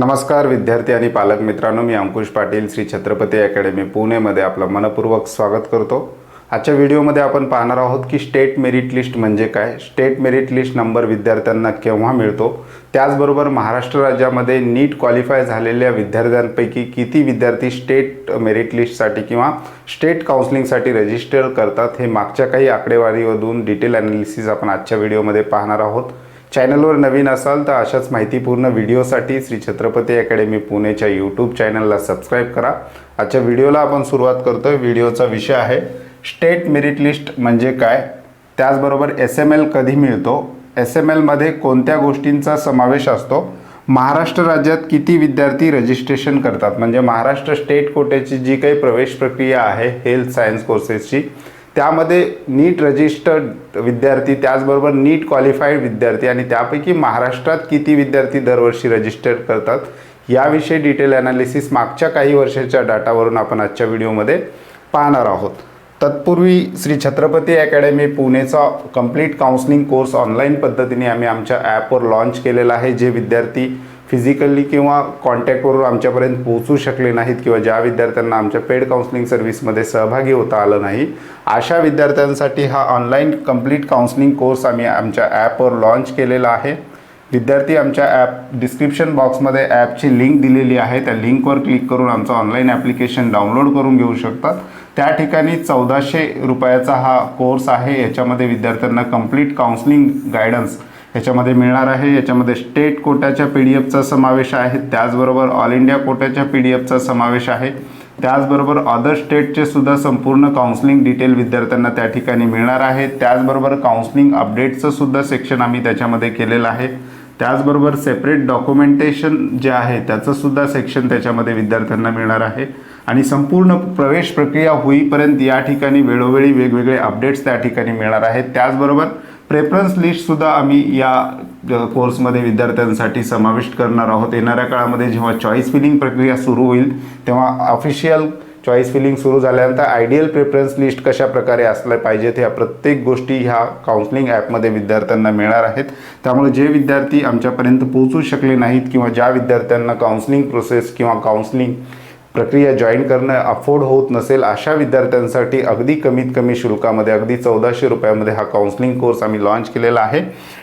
नमस्कार विद्यार्थी आणि पालक मित्रांनो मी अंकुश पाटील श्री छत्रपती अकॅडमी पुणेमध्ये आपलं मनपूर्वक स्वागत करतो. आजच्या व्हिडिओमध्ये आपण पाहणार आहोत की स्टेट मेरिट लिस्ट म्हणजे काय? स्टेट मेरिट लिस्ट नंबर विद्यार्थ्यांना केव्हा मिळतो? त्याचबरोबर महाराष्ट्र राज्यामध्ये नीट क्वालिफाय झालेल्या विद्यार्थ्यांपैकी किती विद्यार्थी स्टेट मेरिट लिस्टसाठी किंवा स्टेट काउन्सिलिंगसाठी रजिस्टर करतात हे मागच्या काही आकडेवारीमधून डिटेल ॲनालिसिस आपण आजच्या व्हिडिओमध्ये पाहणार आहोत. चॅनलवर नवीन असाल तर अशाच माहितीपूर्ण व्हिडिओसाठी श्री छत्रपती अकॅडमी पुणेच्या यूट्यूब चॅनलला सबस्क्राईब करा. आजच्या व्हिडिओला आपण सुरुवात करतोय. व्हिडिओचा विषय आहे स्टेट मेरिट लिस्ट म्हणजे काय? त्याचबरोबर एस एम एल कधी मिळतो? एस एम एलमध्ये कोणत्या गोष्टींचा समावेश असतो? महाराष्ट्र राज्यात किती विद्यार्थी रजिस्ट्रेशन करतात? म्हणजे महाराष्ट्र स्टेट कोट्याची जी काही प्रवेश प्रक्रिया आहे हेल्थ सायन्स कोर्सेसची त्यामध्ये नीट रजिस्टर्ड विद्यार्थी त्याचबरोबर नीट क्वालिफाईड विद्यार्थी आणि त्यापैकी महाराष्ट्रात किती विद्यार्थी दरवर्षी रजिस्टर करतात याविषयी डिटेल ॲनालिसिस मागच्या काही वर्षाच्या डाटावरून आपण आजच्या व्हिडिओमध्ये पाहणार आहोत. तत्पूर्वी श्री छत्रपती अकॅडमी पुणेचा कंप्लीट काउन्सलिंग कोर्स ऑनलाईन पद्धतीने आम्ही आमच्या ॲपवर लॉन्च केलेला आहे जे विद्यार्थी फिजिकली किंवा कॉन्टॅक्टवरून आमच्यापर्यंत पोहोचू शकले नाहीत किंवा ज्या विद्यार्थ्यांना आमच्या पेड काउन्सिलिंग सर्व्हिसमध्ये सहभागी होता आलं नाही अशा विद्यार्थ्यांसाठी हा ऑनलाईन कंप्लीट काउन्सिलिंग कोर्स आम्ही आमच्या ॲपवर लॉन्च केलेला आहे. विद्यार्थी आमच्या ॲप डिस्क्रिप्शन बॉक्समध्ये ॲपची लिंक दिलेली आहे. त्या लिंकवर क्लिक करून आमचं ऑनलाईन ॲप्लिकेशन डाउनलोड करून घेऊ शकतात. त्या ठिकाणी चौदाशे रुपयाचा हा कोर्स आहे. याच्यामध्ये विद्यार्थ्यांना कंप्लीट काउन्सिलिंग गायडन्स याच्यामध्ये मिळणार आहे. याच्यामध्ये स्टेट कोट्याच्या पी डी एफचा समावेश आहे. त्याचबरोबर ऑल इंडिया कोट्याच्या पी डी एफचा समावेश आहे. त्याचबरोबर अदर स्टेटचे सुद्धा संपूर्ण काउन्सिलिंग डिटेल विद्यार्थ्यांना त्या ठिकाणी मिळणार आहे. त्याचबरोबर काउन्सिलिंग अपडेटचं सुद्धा सेक्शन आम्ही त्याच्यामध्ये केलेलं आहे. त्याचबरोबर सेपरेट डॉक्युमेंटेशन जे आहे त्याचं सुद्धा सेक्शन त्याच्यामध्ये विद्यार्थ्यांना मिळणार आहे. आणि संपूर्ण प्रवेश प्रक्रिया होईपर्यंत या ठिकाणी वेळोवेळी वेगवेगळे अपडेट्स त्या ठिकाणी मिळणार आहेत. त्याचबरोबर प्रेफरन्स लिस्टसुद्धा आम्ही या कोर्समध्ये विद्यार्थ्यांसाठी समाविष्ट करणार आहोत. येणाऱ्या काळामध्ये जेव्हा चॉईस फिलिंग प्रक्रिया सुरू होईल तेव्हा ऑफिशियल चॉईस फिलिंग सुरू झाल्यानंतर आयडियल प्रेफरन्स लिस्ट कशा प्रकारे असल्या पाहिजेत ह्या प्रत्येक गोष्टी ह्या काउन्सिलिंग ॲपमध्ये विद्यार्थ्यांना मिळणार आहेत. त्यामुळे जे विद्यार्थी आमच्यापर्यंत पोहोचू शकले नाहीत किंवा ज्या विद्यार्थ्यांना काउन्सिलिंग प्रोसेस किंवा काउन्सिलिंग प्रक्रिया जॉईन करणं अफोर्ड होत नसेल अशा विद्यार्थ्यांसाठी अगदी कमीत कमी शुल्कामध्ये अगदी चौदाशे रुपयामध्ये हा काउन्सिलिंग कोर्स आम्ही लॉन्च केलेला आहे.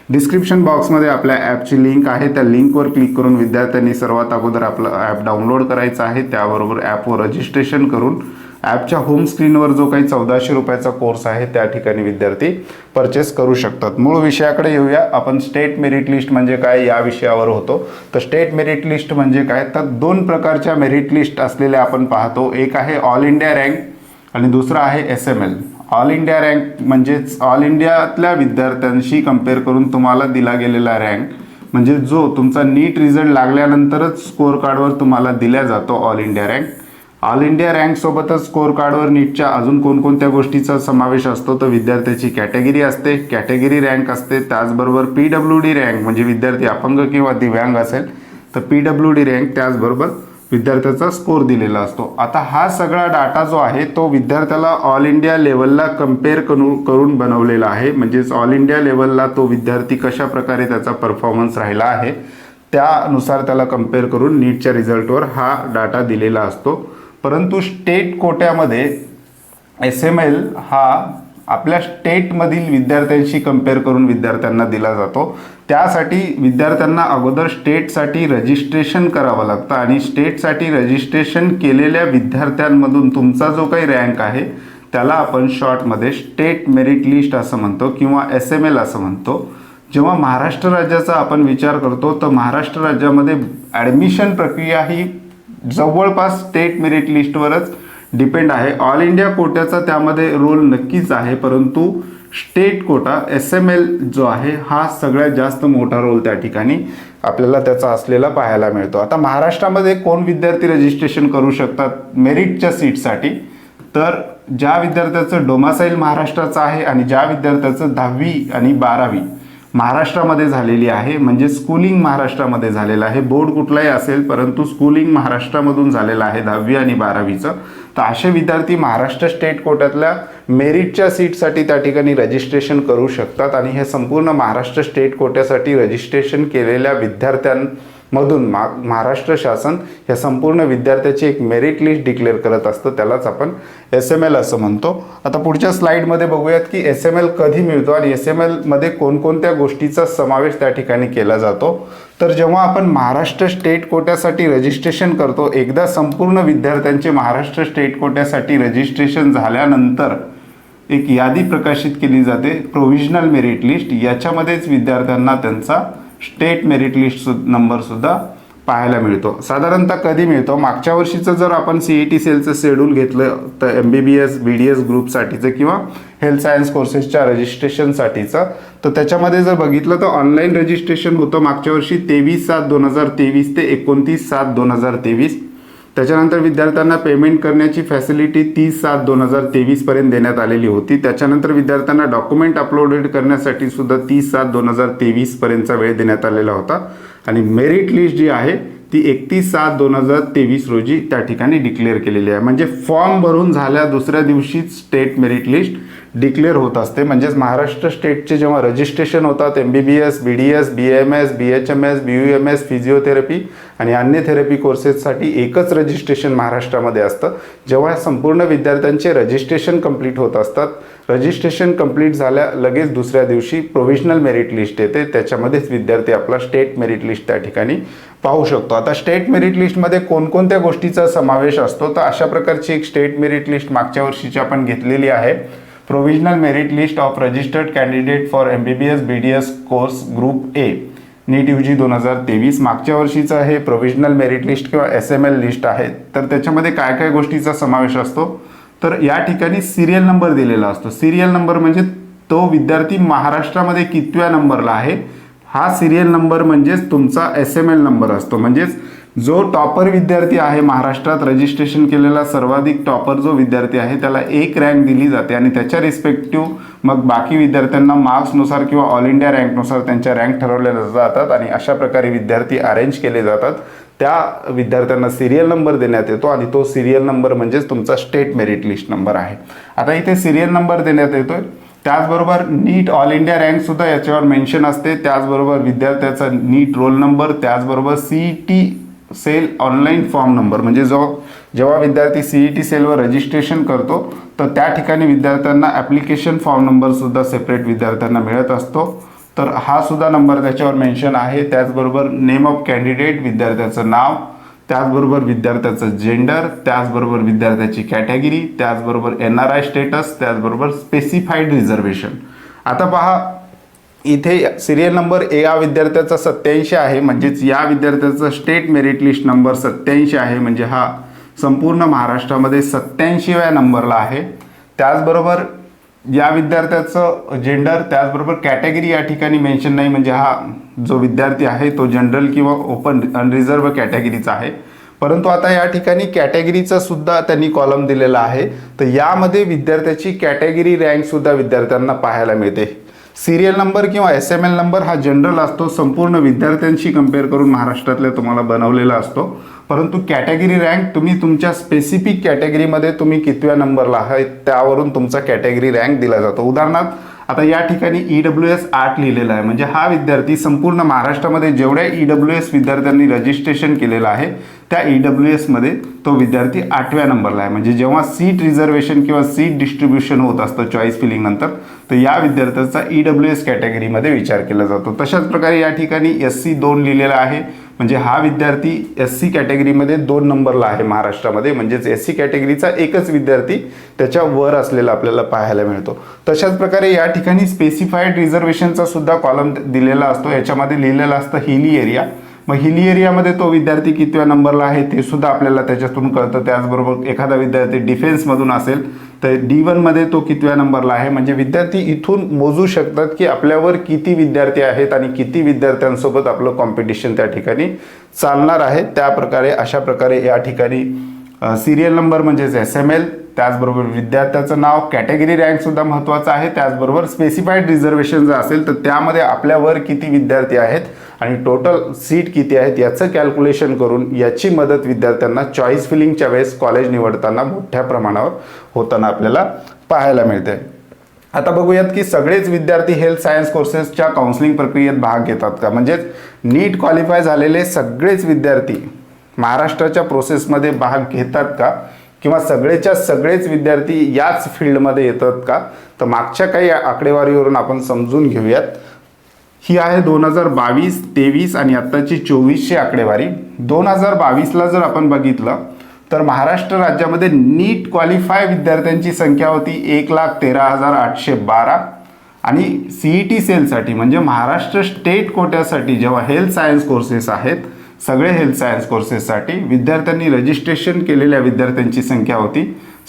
डिस्क्रिप्शन बॉक्समध्ये आपल्या ॲपची लिंक आहे. त्या लिंकवर क्लिक करून विद्यार्थ्यांनी सर्वात अगोदर आपलं ॲप डाउनलोड करायचं आहे. त्याबरोबर ॲपवर रजिस्ट्रेशन करून ॲपच्या होम स्क्रीनवर जो काही चौदाशे रुपयाचा कोर्स आहे त्या ठिकाणी विद्यार्थी परचेस करू शकतात. मूळ विषयाकडे येऊया. आपण स्टेट मेरिट लिस्ट म्हणजे काय या विषयावर होतो. तर स्टेट मेरिट लिस्ट म्हणजे काय? तर दोन प्रकारच्या मेरिट लिस्ट असलेल्या आपण पाहतो. एक आहे ऑल इंडिया रँक आणि दुसरा आहे S M L all India rank म्हणजेच ऑल इंडियातल्या विद्यार्थ्यांशी कंपेअर करून तुम्हाला दिला गेलेला रँक म्हणजे जो तुमचा नीट रिझल्ट लागल्यानंतरच स्कोअर कार्डवर तुम्हाला दिला जातो all India rank all India रँकसोबतच score कार्डवर नीटच्या अजून कोणकोणत्या गोष्टीचा समावेश असतो तर विद्यार्थ्याची कॅटेगरी असते. कॅटेगरी रँक असते त्याचबरोबर पी डब्ल्यू डी रँक म्हणजे विद्यार्थी अपंग किंवा दिव्यांग असेल तर पी डब्ल्यू डी रँक त्याचबरोबर विद्यार्थ्याचा स्कोर दिलेला असतो. आता हा सगळा डाटा जो आहे तो विद्यार्थ्याला ऑल इंडिया लेवलला कंपेअर करू करून बनवलेला आहे. म्हणजेच ऑल इंडिया लेवलला तो विद्यार्थी कशा प्रकारे त्याचा परफॉर्मन्स राहिला आहे त्यानुसार त्याला कंपेअर करून नीटच्या रिझल्टवर हा डाटा दिलेला असतो. परंतु स्टेट कोट्यामध्ये एस एम एल हा आपल्या स्टेटमधील विद्यार्थ्यांशी कंपेअर करून विद्यार्थ्यांना दिला जातो. त्यासाठी विद्यार्थ्यांना अगोदर स्टेटसाठी रजिस्ट्रेशन करावं लागतं आणि स्टेटसाठी रजिस्ट्रेशन केलेल्या विद्यार्थ्यांमधून तुमचा जो काही रँक आहे त्याला आपण शॉर्टमध्ये स्टेट मेरिट लिस्ट असं म्हणतो किंवा एस एम एल असं म्हणतो. जेव्हा महाराष्ट्र राज्याचा आपण विचार करतो तर महाराष्ट्र राज्यामध्ये ॲडमिशन प्रक्रिया ही जवळपास स्टेट मेरिट लिस्टवरच डिपेंड आहे. ऑल इंडिया कोट्याचा त्यामध्ये रोल नक्कीच आहे परंतु state quota S M L जो आहे हा सगळ्यात जास्त मोठा रोल त्या ठिकाणी आपल्याला त्याचा असलेला पाहायला मिळतो. आता महाराष्ट्रामध्ये कोण विद्यार्थी रजिस्ट्रेशन करू शकतात मेरिटच्या सीटसाठी तर ज्या विद्यार्थ्याचं डोमासाईल महाराष्ट्राचं आहे आणि ज्या विद्यार्थ्याचं दहावी आणि बारावी महाराष्ट्रामध्ये झालेली आहे म्हणजे स्कूलिंग महाराष्ट्रामध्ये झालेलं आहे. बोर्ड कुठलाही असेल परंतु स्कूलिंग महाराष्ट्रामधून झालेलं आहे दहावी आणि बारावीचं. तर असे विद्यार्थी महाराष्ट्र स्टेट कोट्यातल्या मेरिटच्या सीटसाठी त्या ठिकाणी रजिस्ट्रेशन करू शकतात. आणि हे संपूर्ण महाराष्ट्र स्टेट कोट्यासाठी रजिस्ट्रेशन केलेल्या विद्यार्थ्यां मधून मा महाराष्ट्र शासन या संपूर्ण विद्यार्थ्याची एक मेरिट लिस्ट डिक्लेअर करत असतं. त्यालाच आपण एस एम एल असं म्हणतो. आता पुढच्या स्लाईडमध्ये बघूयात की एस एम एल कधी मिळतो आणि एस एम एलमध्ये कोणकोणत्या गोष्टीचा समावेश त्या ठिकाणी केला जातो. तर जेव्हा आपण महाराष्ट्र स्टेट कोट्यासाठी रजिस्ट्रेशन करतो एकदा संपूर्ण विद्यार्थ्यांचे महाराष्ट्र स्टेट कोट्यासाठी रजिस्ट्रेशन झाल्यानंतर एक यादी प्रकाशित केली जाते. प्रोव्हिजनल मेरिट लिस्ट याच्यामध्येच विद्यार्थ्यांना त्यांचा स्टेट मेरिट लिस्ट सु नंबरसुद्धा पाहायला मिळतो. साधारणतः कधी मिळतो? मागच्या वर्षीचं जर आपण सी ई टी सेलचं शेड्यूल घेतलं तर M B B S B D S ग्रुपसाठीचं किंवा हेल्थ सायन्स कोर्सेसच्या रजिस्ट्रेशनसाठीचं तर त्याच्यामध्ये जर बघितलं तर ऑनलाईन रजिस्ट्रेशन होतं मागच्या वर्षी तेवीस सात दोन हजार तेवीस ते एकोणतीस सात दोन हजार तेवीस. त्याच्यानंतर विद्यार्थ्यांना पेमेंट करण्याची फॅसिलिटी तीस सात दोन हजार तेवीसपर्यंत देण्यात आलेली होती. त्याच्यानंतर विद्यार्थ्यांना डॉक्युमेंट अपलोडेड करण्यासाठी सुद्धा तीस सात दोन हजार तेवीसपर्यंतचा वेळ देण्यात आलेला होता. आणि मेरिट लिस्ट जी आहे ती एकतीस सात दोन हजार तेवीस रोजी त्या ठिकाणी डिक्लेअर केलेली आहे. म्हणजे फॉर्म भरून झाल्या दुसऱ्या दिवशीच स्टेट मेरिट लिस्ट डिक्लेअर होत असते. म्हणजेच महाराष्ट्र स्टेटचे जेव्हा रजिस्ट्रेशन होतात M B B S B D S B M S B H M S B U M S physiotherapy आणि अन्य थेरपी कोर्सेससाठी एकच रजिस्ट्रेशन महाराष्ट्रामध्ये असतं. जेव्हा संपूर्ण विद्यार्थ्यांचे रजिस्ट्रेशन कंप्लीट होत असतात रजिस्ट्रेशन कंप्लीट झाल्या लगेच दुसऱ्या दिवशी प्रोव्हिजनल मेरिट लिस्ट येते. त्याच्यामध्येच विद्यार्थी आपला स्टेट मेरिट लिस्ट त्या ठिकाणी पाहू शकतो. आता स्टेट मेरिट लिस्टमध्ये कोणकोणत्या गोष्टीचा समावेश असतो? तर अशा प्रकारची एक स्टेट मेरिट लिस्ट मागच्या वर्षीची आपण घेतलेली आहे. Provisional merit list of registered candidate for M B B S B D S course group A NEET U G दोन हजार तेवीस. मागच्या वर्षीचं हे प्रोव्हिजनल मेरिट लिस्ट किंवा एस एम एल लिस्ट आहे. तर त्याच्यामध्ये काय काय गोष्टीचा समावेश असतो? तर या ठिकाणी सिरियल नंबर दिलेला असतो. सिरियल नंबर म्हणजे तो विद्यार्थी महाराष्ट्रामध्ये कितव्या नंबरला आहे? हा सिरियल नंबर म्हणजेच तुमचा एस एम एल नंबर असतो. म्हणजेच जो टॉपर विद्यार्थी आहे महाराष्ट्रात रजिस्ट्रेशन केलेला सर्वाधिक टॉपर जो विद्यार्थी आहे त्याला एक रँक दिली जाते आणि त्याच्या रिस्पेक्टिव्ह मग बाकी विद्यार्थ्यांना मार्क्सनुसार किंवा ऑल इंडिया रँकनुसार त्यांच्या रँक ठरवल्या जातात आणि अशा प्रकारे विद्यार्थी अरेंज केले जातात. त्या विद्यार्थ्यांना सिरियल नंबर देण्यात येतो आणि तो सिरियल नंबर म्हणजेच तुमचा स्टेट मेरिट लिस्ट नंबर आहे. आता इथे सिरियल नंबर देण्यात येतोय. त्याचबरोबर नीट ऑल इंडिया रँकसुद्धा याच्यावर मेन्शन असते. त्याचबरोबर विद्यार्थ्याचा नीट रोल नंबर त्याचबरोबर C T cell online form number म्हणजे जो जेव्हा विद्यार्थी सी ई टी सेलवर रजिस्ट्रेशन करतो तर त्या ठिकाणी विद्यार्थ्यांना ॲप्लिकेशन फॉर्म नंबरसुद्धा सेपरेट विद्यार्थ्यांना मिळत असतो. तर हा सुद्धा नंबर त्याच्यावर मेन्शन आहे. त्याचबरोबर नेम ऑफ कॅन्डिडेट विद्यार्थ्याचं नाव त्याचबरोबर विद्यार्थ्याचं जेंडर त्याचबरोबर विद्यार्थ्याची कॅटेगरी त्याचबरोबर एन आर आय स्टेटस त्याचबरोबर स्पेसिफाईड रिझर्वेशन आता पहा इथे सिरियल नंबर ए या विद्यार्थ्याचा सत्याऐंशी आहे म्हणजेच या विद्यार्थ्याचा स्टेट मेरिट लिस्ट नंबर सत्याऐंशी आहे म्हणजे हा संपूर्ण महाराष्ट्रामध्ये सत्याऐंशीव्या नंबरला आहे. त्याचबरोबर या विद्यार्थ्याचं जेंडर त्याचबरोबर कॅटेगरी या ठिकाणी मेन्शन नाही म्हणजे हा जो विद्यार्थी आहे तो जनरल किंवा ओपन अनरिझर्व कॅटेगरीचा आहे. परंतु आता या ठिकाणी कॅटेगरीचा सुद्धा त्यांनी कॉलम दिलेला आहे. तर यामध्ये विद्यार्थ्याची कॅटेगरी रँकसुद्धा विद्यार्थ्यांना पाहायला मिळते. सिरियल नंबर किंवा एस एम एल नंबर हा जनरल असतो संपूर्ण विद्यार्थ्यांशी कंपेअर करून महाराष्ट्रातल्या तुम्हाला बनवलेला असतो. परंतु कॅटेगरी रँक तुम्ही तुमच्या स्पेसिफिक कॅटेगरीमध्ये तुम्ही कितव्या नंबरला आहे त्यावरून तुमचा कॅटेगरी रँक दिला जातो. उदाहरणार्थ आता या ठिकाणी ई डब्ल्यू एस आठ लिहिलेला आहे. म्हणजे हा विद्यार्थी संपूर्ण महाराष्ट्रामध्ये जेवढ्या ई डब्ल्यू एस विद्यार्थ्यांनी रजिस्ट्रेशन केलेलं आहे त्या ई डब्ल्यू एसमध्ये तो विद्यार्थी आठव्या नंबरला आहे. म्हणजे जेव्हा सीट रिझर्वेशन किंवा सीट डिस्ट्रीब्युशन होत असतं चॉईस फिलिंग नंतर तर या विद्यार्थ्याचा ई डब्ल्यू एस कॅटेगरीमध्ये विचार केला जातो. तशाच प्रकारे या ठिकाणी एस सी दोन लिहिलेला आहे. म्हणजे हा विद्यार्थी एस सी कॅटेगरीमध्ये दोन नंबरला आहे महाराष्ट्रामध्ये. म्हणजेच एस सी कॅटेगरीचा एकच विद्यार्थी त्याच्या वर असलेला आपल्याला पाहायला मिळतो. तशाच प्रकारे या ठिकाणी स्पेसिफाईड रिझर्वेशनचा सुद्धा कॉलम दिलेला असतो. याच्यामध्ये लिहिलेलं असतं हिली एरिया. मग हिली एरियामध्ये तो विद्यार्थी कितव्या नंबरला आहे ते सुद्धा आपल्याला त्याच्यातून कळतं. त्याचबरोबर एखादा विद्यार्थी डिफेन्समधून असेल तर डी वनमध्ये तो कितव्या नंबरला आहे? म्हणजे विद्यार्थी इथून मोजू शकतात की आपल्यावर किती विद्यार्थी आहेत आणि किती विद्यार्थ्यांसोबत आपलं कॉम्पिटिशन त्या ठिकाणी चालणार आहे. त्या प्रकारे अशा प्रकारे या ठिकाणी सिरियल नंबर म्हणजेच एस एम एल त्याचबरोबर विद्यार्थ्याचं नाव कॅटेगरी रँकसुद्धा महत्त्वाचं आहे. त्याचबरोबर स्पेसिफाईड रिझर्वेशन जर असेल तर त्यामध्ये आपल्यावर किती विद्यार्थी आहेत आणि टोटल सीट किती आहेत याचं कॅल्क्युलेशन करून याची मदत विद्यार्थ्यांना चॉईस फिलिंगच्या वेळेस कॉलेज निवडताना मोठ्या प्रमाणावर होताना आपल्याला पाहायला मिळते. आता बघूयात की सगळेच विद्यार्थी हेल्थ सायन्स कोर्सेसच्या काउन्सिलिंग प्रक्रियेत भाग घेतात का? म्हणजेच नीट क्वालिफाय झालेले सगळेच विद्यार्थी महाराष्ट्राच्या प्रोसेसमध्ये भाग घेतात का? किंवा सगळेच्या सगळेच विद्यार्थी याच फील्डमध्ये येतात का? तर मागच्या काही आकडेवारीवरून आपण समजून घेऊयात. ही आहे दोन हजार बावीस तेवीस आणि आत्ताची चोवीसशे आकडेवारी. दोन हजार बावीसला जर आपण बघितलं तर महाराष्ट्र राज्यामध्ये नीट क्वालिफाय विद्यार्थ्यांची संख्या होती एक लाख तेरा हजार आठशे बारा. आणि सीई टी सेलसाठी म्हणजे महाराष्ट्र स्टेट कोट्यासाठी जेव्हा हेल्थ सायन्स कोर्सेस आहेत सगळे हेल्थ सायन्स कोर्सेससाठी विद्यार्थ्यांनी रजिस्ट्रेशन केलेल्या विद्यार्थ्यांची संख्या होती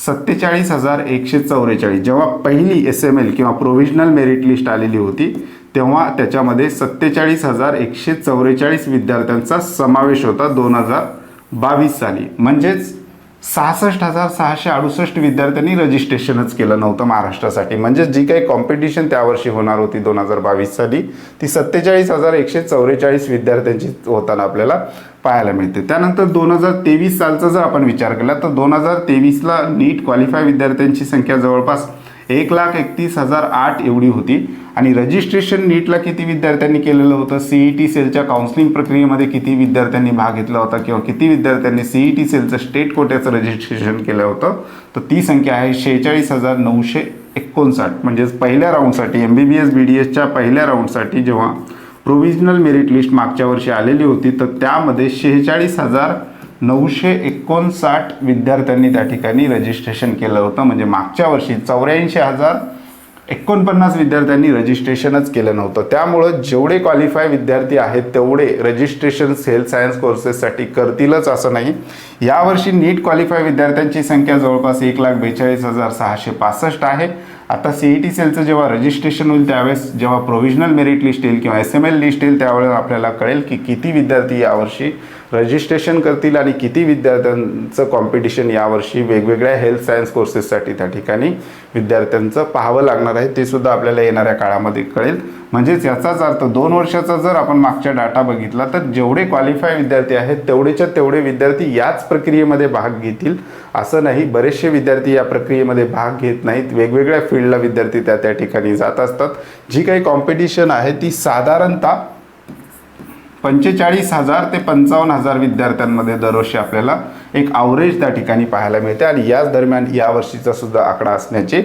सत्तेचाळीस हजार एकशे चौवेचाळीस. जेव्हा पहिली एस एम एल किंवा प्रोव्हिजनल मेरिट लिस्ट आलेली होती तेव्हा त्याच्यामध्ये सत्तेचाळीस हजार एकशे चौवेचाळीस विद्यार्थ्यांचा समावेश होता दोन हजार बावीस साली. म्हणजेच सहासष्ट हजार सहाशे अडुसष्ट विद्यार्थ्यांनी रजिस्ट्रेशनच केलं नव्हतं महाराष्ट्रासाठी. म्हणजे जी काही कॉम्पिटिशन त्यावर्षी होणार होती दोन हजार बावीस साली ती सत्तेचाळीस हजार एकशे चौवेचाळीस विद्यार्थ्यांची होताना आपल्याला पाहायला मिळते. त्यानंतर दोन हजार तेवीस सालचा जर आपण विचार केला तर दोन हजार तेवीसला नीट क्वालिफाय विद्यार्थ्यांची संख्या जवळपास एक लाख एकतीस हजार आठ एवढी होती. आणि रजिस्ट्रेशन नीटला किती विद्यार्थ्यांनी केलेलं होतं? सीई टी सेलच्या काउन्सिलिंग प्रक्रियेमध्ये किती विद्यार्थ्यांनी भाग घेतला होता? किंवा किती विद्यार्थ्यांनी सीई टी सेलचं स्टेट कोट्याचं रजिस्ट्रेशन केलं होतं? तर ती संख्या आहे शेहेचाळीस हजार नऊशे एकोणसाठ. म्हणजेच पहिल्या राऊंडसाठी M B B S B D एसच्या पहिल्या राऊंडसाठी जेव्हा प्रोव्हिजनल मेरिट लिस्ट मागच्या वर्षी आलेली होती तर त्यामध्ये शेहेचाळीस हजार नऊशे एकोणसाठ विद्यार्थ्यांनी त्या ठिकाणी रजिस्ट्रेशन केलं होतं. म्हणजे मागच्या वर्षी चौऱ्याऐंशी हजार एकोणपन्नास विद्यार्थ्यांनी रजिस्ट्रेशनच केलं नव्हतं. त्यामुळं जेवढे क्वालिफाय विद्यार्थी आहेत तेवढे रजिस्ट्रेशन सेल सायन्स कोर्सेससाठी करतीलच असं नाही. यावर्षी नीट क्वालिफाय विद्यार्थ्यांची संख्या जवळपास एक लाख बेचाळीस हजार सहाशे पासष्ट आहे. आता सी ई टी सेलचं जेव्हा रजिस्ट्रेशन होईल त्यावेळेस जेव्हा प्रोव्हिजनल मेरिट लिस्ट येईल किंवा एस एम एल लिस्ट येईल त्यावेळेस आपल्याला कळेल की किती विद्यार्थी यावर्षी रजिस्ट्रेशन करतील आणि किती विद्यार्थ्यांचं कॉम्पिटिशन यावर्षी वेगवेगळ्या हेल्थ सायन्स कोर्सेससाठी त्या ठिकाणी विद्यार्थ्यांचं पाहावं लागणार आहे ते सुद्धा आपल्याला येणाऱ्या काळामध्ये कळेल. म्हणजेच याचाच अर्थ दोन वर्षाचा जर आपण मागच्या डाटा बघितला तर जेवढे क्वालिफाय विद्यार्थी आहेत तेवढेच्या तेवढे विद्यार्थी याच प्रक्रियेमध्ये भाग घेतील. असं नाही बरेचसे विद्यार्थी या प्रक्रियेमध्ये भाग घेत नाहीत. वेगवेगळ्या फील्डला विद्यार्थी त्या त्या ठिकाणी जात असतात. जी काही कॉम्पिटिशन आहे ती साधारणतः पंचेचाळीस हजार ते पंचावन्न हजार विद्यार्थ्यांमध्ये दरवर्षी आपल्याला एक आवरेज त्या ठिकाणी पाहायला मिळते आणि याच दरम्यान यावर्षीचा सुद्धा आकडा असण्याची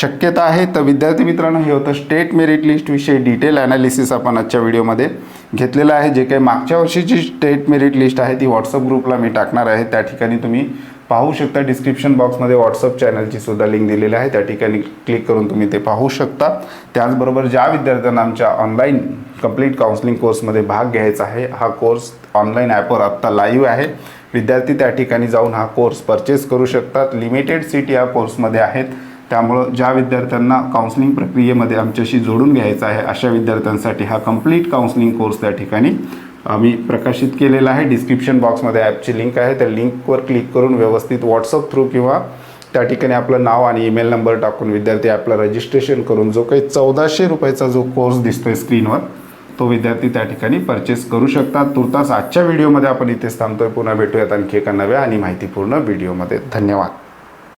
शक्यता आहे. तर विद्यार्थी मित्रांनो हे होतं स्टेट मेरिट लिस्टविषयी डिटेल ॲनालिसिस आपण आजच्या व्हिडिओमध्ये घेतलेलं आहे. जे काही मागच्या वर्षीची स्टेट मेरिट लिस्ट आहे ती व्हॉट्सअप ग्रुपला मी टाकणार आहे. त्या ठिकाणी तुम्ही पाहू शकता डिस्क्रिप्शन बॉक्समध्ये व्हॉट्सअप चॅनलची सुद्धा लिंक दिलेली आहे. त्या ठिकाणी क्लिक करून तुम्ही ते पाहू शकता. त्याचबरोबर ज्या विद्यार्थ्यांना आमच्या ऑनलाईन कंप्लीट काउन्सिलिंग कोर्समध्ये भाग घ्यायचा आहे हा कोर्स ऑनलाईन ॲपवर आत्ता लाईव्ह आहे. विद्यार्थी त्या ठिकाणी जाऊन हा कोर्स परचेस करू शकतात. लिमिटेड सीट या कोर्समध्ये आहेत. त्यामुळं ज्या विद्यार्थ्यांना काउन्सिलिंग प्रक्रियेमध्ये आमच्याशी जोडून घ्यायचं आहे अशा विद्यार्थ्यांसाठी हा कंप्लीट काउन्सिलिंग कोर्स त्या ठिकाणी आम्ही प्रकाशित केलेला आहे. डिस्क्रिप्शन बॉक्समध्ये ॲपची लिंक आहे. त्या लिंकवर क्लिक करून व्यवस्थित व्हॉट्सअप थ्रू किंवा त्या ठिकाणी आपलं नाव आणि ईमेल नंबर टाकून विद्यार्थी ॲपला रजिस्ट्रेशन करून जो काही चौदाशे रुपयाचा जो कोर्स दिसतो आहे स्क्रीनवर तो विद्यार्थी त्या ठिकाणी परचेस करू शकतात. तुर्तास आजच्या व्हिडिओमध्ये आपण इथेच थांबतोय. पुन्हा भेटूयात आणखी एका नव्या आणि माहितीपूर्ण व्हिडिओमध्ये धन्यवाद.